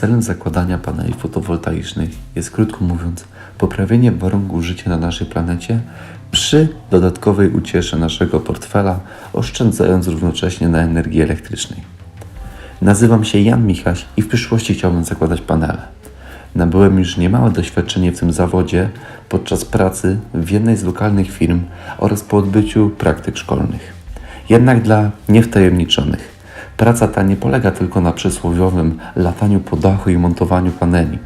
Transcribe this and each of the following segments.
Celem zakładania paneli fotowoltaicznych jest, krótko mówiąc, poprawienie warunków życia na naszej planecie przy dodatkowej uciesze naszego portfela, oszczędzając równocześnie na energii elektrycznej. Nazywam się Jan Michaś i w przyszłości chciałbym zakładać panele. Nabyłem już niemałe doświadczenie w tym zawodzie podczas pracy w jednej z lokalnych firm oraz po odbyciu praktyk szkolnych. Jednak dla niewtajemniczonych, praca ta nie polega tylko na przysłowiowym lataniu po dachu i montowaniu paneli,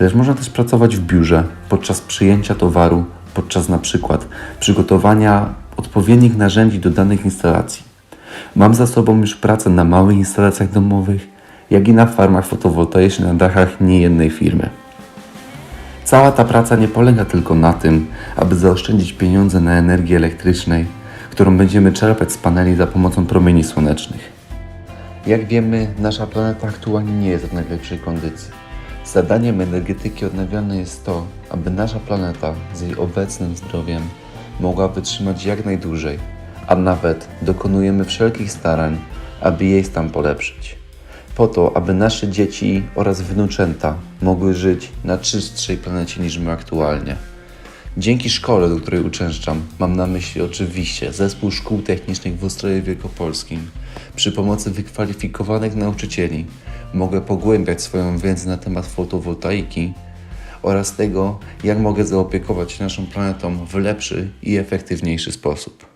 lecz można też pracować w biurze podczas przyjęcia towaru, podczas na przykład przygotowania odpowiednich narzędzi do danych instalacji. Mam za sobą już pracę na małych instalacjach domowych, jak i na farmach fotowoltaicznych na dachach niejednej firmy. Cała ta praca nie polega tylko na tym, aby zaoszczędzić pieniądze na energii elektrycznej, którą będziemy czerpać z paneli za pomocą promieni słonecznych. Jak wiemy, nasza planeta aktualnie nie jest w najlepszej kondycji. Zadaniem energetyki odnawialnej jest to, aby nasza planeta z jej obecnym zdrowiem mogła wytrzymać jak najdłużej, a nawet dokonujemy wszelkich starań, aby jej stan polepszyć. Po to, aby nasze dzieci oraz wnuczęta mogły żyć na czystszej planecie niż my aktualnie. Dzięki szkole, do której uczęszczam, mam na myśli oczywiście Zespół Szkół Technicznych w Ostrowie Wielkopolskim, przy pomocy wykwalifikowanych nauczycieli mogę pogłębiać swoją wiedzę na temat fotowoltaiki oraz tego, jak mogę zaopiekować się naszą planetą w lepszy i efektywniejszy sposób.